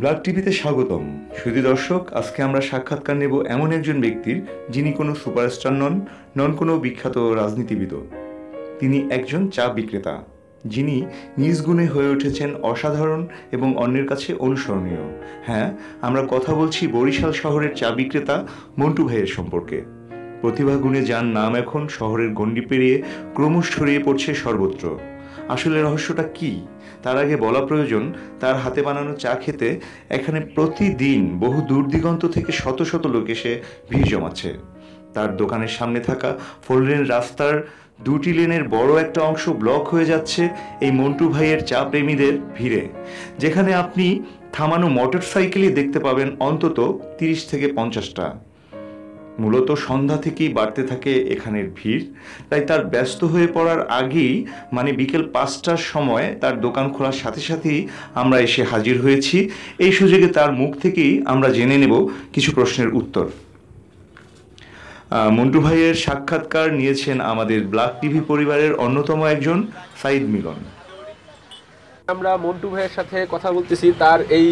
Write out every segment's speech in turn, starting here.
Blood টিভিতে স্বাগতম। সুধী দর্শক, আজকে আমরা সাক্ষাৎকার নেব এমন একজন ব্যক্তির, যিনি কোনো সুপারস্টার নন নন কোনো বিখ্যাত রাজনীতিবিদও তিনি একজন চা বিক্রেতা, যিনি নিজ গুণে হয়ে উঠেছেন অসাধারণ এবং অন্যের কাছে অনুসরণীয়। হ্যাঁ আমরা কথা বলছি বরিশাল শহরের চা বিক্রেতা মন্টু ভাইয়ের সম্পর্কে। প্রতিভা গুণে যার নাম এখন শহরের গণ্ডি পেরিয়ে ক্রমশ ছড়িয়ে পড়ছে সর্বত্র। আসলে রহস্যটা কি? তার আগে বলা প্রয়োজন, তার হাতে বানানো চা খেতে এখানে প্রতিদিন বহু দূর দিগন্ত থেকে শত শত লোক এসে ভিড় জমাচ্ছে। তার দোকানের সামনে থাকা ফোর লেন রাস্তার দুটি লেনের বড় একটা অংশ ব্লক হয়ে যাচ্ছে এই মন্টু ভাইয়ের চা প্রেমীদের ভিড়ে। যেখানে আপনি থামানো মোটর সাইকেলই দেখতে পাবেন অন্তত তিরিশ থেকে পঞ্চাশটা। মূলত সন্ধ্যা থেকেই বাড়তে থাকে এখানের ভিড়। তাই তার ব্যস্ত হয়ে পড়ার আগেই মানে বিকেল পাঁচটার সময় তার দোকান খোলার সাথে সাথেই আমরা এসে হাজির হয়েছি। এই সুযোগে তার মুখ থেকেই আমরা জেনে নেব কিছু প্রশ্নের উত্তর। মন্টু ভাইয়ের সাক্ষাৎকার নিয়েছেন আমাদের ব্লাক টিভি পরিবারের অন্যতম একজন, সাইদ মিলন। আমরা মন্টু ভাইয়ের সাথে কথা বলতেছি, তার এই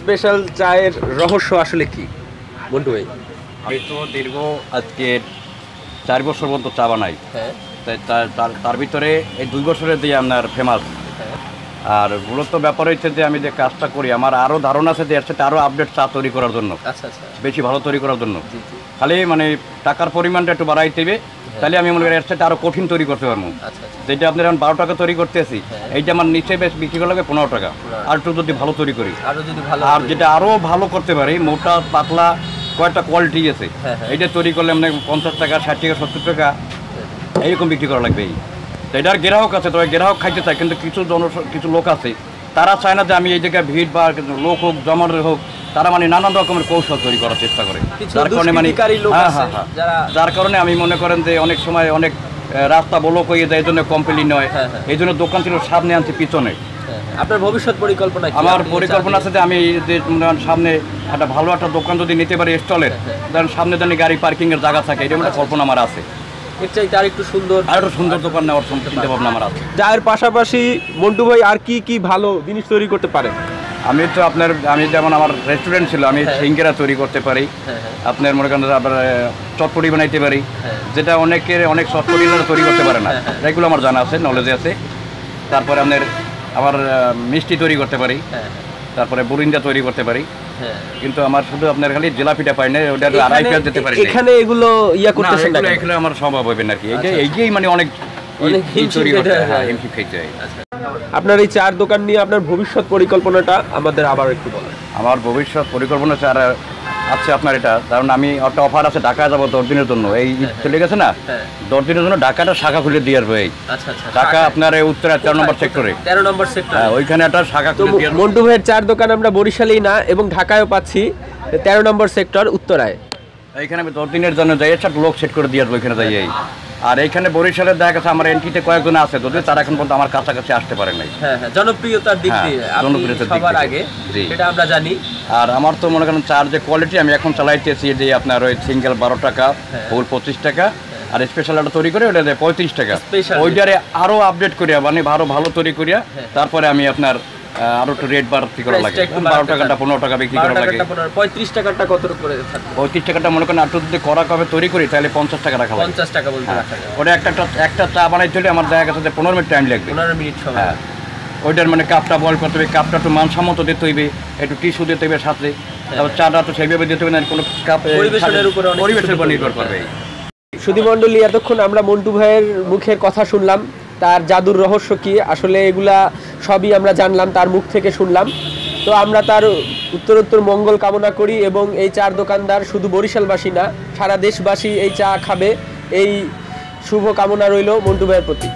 স্পেশাল চায়ের রহস্য আসলে কি? মন্টু ভাই। আমি তো দীর্ঘ আজকে চার বছর পর্যন্ত চা বানাই। হ্যাঁ। তার- তার তার ভিতরে এই দুই বছরের দিয়ে আপনার ফেমাস আর মূলত ব্যাপার হচ্ছে যে আমি যে কাজটা করি আমার আরও ধারণা আছে যে এর সাথে আরও আপডেট চা তৈরি করার জন্য। আচ্ছা আচ্ছা। বেশি ভালো তৈরি করার জন্য। খালি মানে টাকার পরিমাণটা একটু বাড়াই দেবে তাহলে আমি মনে করি এর সাথে আরও কঠিন তৈরি করতে পারব। আচ্ছা যেটা আপনার এখন বারো টাকা তৈরি করতেছি এইটা আমার নিচে বেশ বিক্রি করা লাগে পনেরো টাকা। আর একটু যদি ভালো তৈরি করি। আরও যদি ভালো আর যেটা আরও ভালো করতে পারি মোটা পাতলা কয়েকটা কোয়ালিটি আছে হ্যাঁ, হ্যাঁ। এইটা তৈরি করলে মানে পঞ্চাশ টাকা ষাট টাকা সত্তর টাকা এইরকম বিক্রি করা লাগবে এই তো এটার গ্রাহক আছে তবে গ্রাহক খাইতে চায় কিন্তু কিছু জন কিছু লোক আছে তারা চায় না যে আমি এই জায়গায় ভিড় বা লোক হোক জমার হোক তারা মানে নানান রকমের কৌশল তৈরি করার চেষ্টা করে যার কারণে মানে হ্যাঁ হ্যাঁ হ্যাঁ যার কারণে আমি মনে করেন যে অনেক সময় অনেক রাস্তা বলক হয়ে যায় এই জন্য কমপ্লেন হ্যাঁ। এই জন্য দোকান ছিল সামনে আনছে পিছনে। আপনার ভবিষ্যৎ পরিকল্পনা আমার পরিকল্পনা আছে যে আমি যে সামনে একটা ভালো একটা দোকান যদি নিতে পারি স্টলের ধরেন সামনে জানি গাড়ি পার্কিং এর জায়গা থাকে এটা একটা কল্পনা আমার আছে। এর চাইতে আর একটু সুন্দর আর একটা সুন্দর দোকান নেওয়ার চিন্তা ভাবনা আমার আছে। চায়ের পাশাপাশি মন্টু ভাই আর কি কি ভালো জিনিস তৈরি করতে পারে আমি তো আপনার আমি যেমন আমার রেস্টুরেন্ট ছিল আমি সিঙ্গেরা তৈরি করতে পারি। হ্যাঁ, হ্যাঁ। আপনার মনে করেন আহ, চটপটি বানাইতে পারি। হ্যাঁ। যেটা অনেকের অনেক চটপটিরা তৈরি করতে পারে না। এগুলো আমার জানা আছে নলেজ আছে। তারপরে আপনার আবার মিষ্টি তৈরি করতে পারি। হ্যাঁ তারপরে বুরিন্দা তৈরি করতে পারি। হ্যাঁ। কিন্তু আমার শুধু আপনার খালি জিলাপিটা পাই না ওটা আড়াই পেঁয়াজ দিতে পারি এখানে এগুলো ইয়া করতেছেন না না? এগুলো আমার সম্ভব হবে নাকি এই যে এই এইটাই মানে অনেক অনেক ই- ই হিমশিম খেতে হয়, হ্যাঁ, হিমশিম খেতে হয়। আপনার এই চার দোকান নিয়ে আপনার ভবিষ্যৎ পরিকল্পনাটা আমাদের আবার একটু বলেন। আমার ভবিষ্যৎ পরিকল্পনা আর আছে আপনার এটা। কারণ আমি একটা অফার আছে ঢাকায় যাব দশ দিনের জন্য। এই চলে গেছে না? হ্যাঁ। দশ দিনের জন্য ঢাকাটা শাখা খুলে দিয়ে আসব এই। আচ্ছা আচ্ছা ঢাকা আপনার এই উত্তরা তেরো নম্বর সেক্টরে তেরো নম্বর সেক্টর হ্যাঁ ওইখানে একটা শাখা খুলে দিয়ে মন্টু ভাইয়ের চার দোকান আমরা বরিশালেই না এবং ঢাকায়ও পাচ্ছি তেরো নম্বর সেক্টর উত্তরায়। এইখানে আমি দশ দিনের জন্য যাই একটা লোক সেট করে দিয়ে আসব ওইখানে যাই এই। আর এইখানে বরিশালের দেখা গেছে আমার এন্ট্রিতে কয়েকজন আছে যদি তারা এখন পর্যন্ত আমার কাছাকাছি আসতে পারে নাই। হ্যাঁ হ্যাঁ জনপ্রিয়তার দিক হ্যাঁ, দিয়ে আপনি জনপ্রিয়তার দিক সবার আগে এটা আমরা জানি। আর আমার তো মনে করেন চার যে কোয়ালিটি আমি এখন চালাইতেছি যে আপনার ওই সিঙ্গেল বারো টাকা। ফুল পঁচিশ টাকা আর স্পেশাল একটা তৈরি করে ওটা দেয় পঁয়ত্রিশ টাকা। ওইটারে আরও আপডেট করিয়া মানে আরও ভালো তৈরি করিয়া। তারপরে আমি আপনার আরও একটু রেট বাড়তি করা লাগে। বারো টাকাটা পনেরো টাকা বিক্রি করা লাগে। পঁয়ত্রিশ টাকাটা কত করে পঁয়ত্রিশ টাকাটা মনে করেন যদি করা কবে তৈরি করি তাহলে পঞ্চাশ টাকা রাখা পঞ্চাশ টাকা বলতে হ্যাঁ। ওটা একটা একটা- চা বানাইতে হলে আমার দেখা গেছে পনেরো মিনিট টাইম লাগবে। পনেরো মিনিট হ্যাঁ। ওইটার মানে কাপটা বয়ল করতে হবে কাপটা একটু মানসম্মত দিতে হইবে একটু টিস্যু দিতে হইবে সাথে। তারপর চাটা তো সেইভাবে দিতে হবে না কোনো কাপ পরিবেশনের উপরে পরিবেশের উপর নির্ভর করবে। সুধীমণ্ডলী এতক্ষণ আমরা মন্টু ভাইয়ের মুখের কথা শুনলাম। তার জাদুর রহস্য কি? আসলে এগুলা সবই আমরা জানলাম, তার মুখ থেকে শুনলাম। তো আমরা তার উত্তরোত্তর মঙ্গল কামনা করি এবং এই চার দোকানদার শুধু বরিশালবাসী না, সারা দেশবাসী এই চা খাবে। এই শুভ কামনা রইল মন্টু ভাইয়ের প্রতি।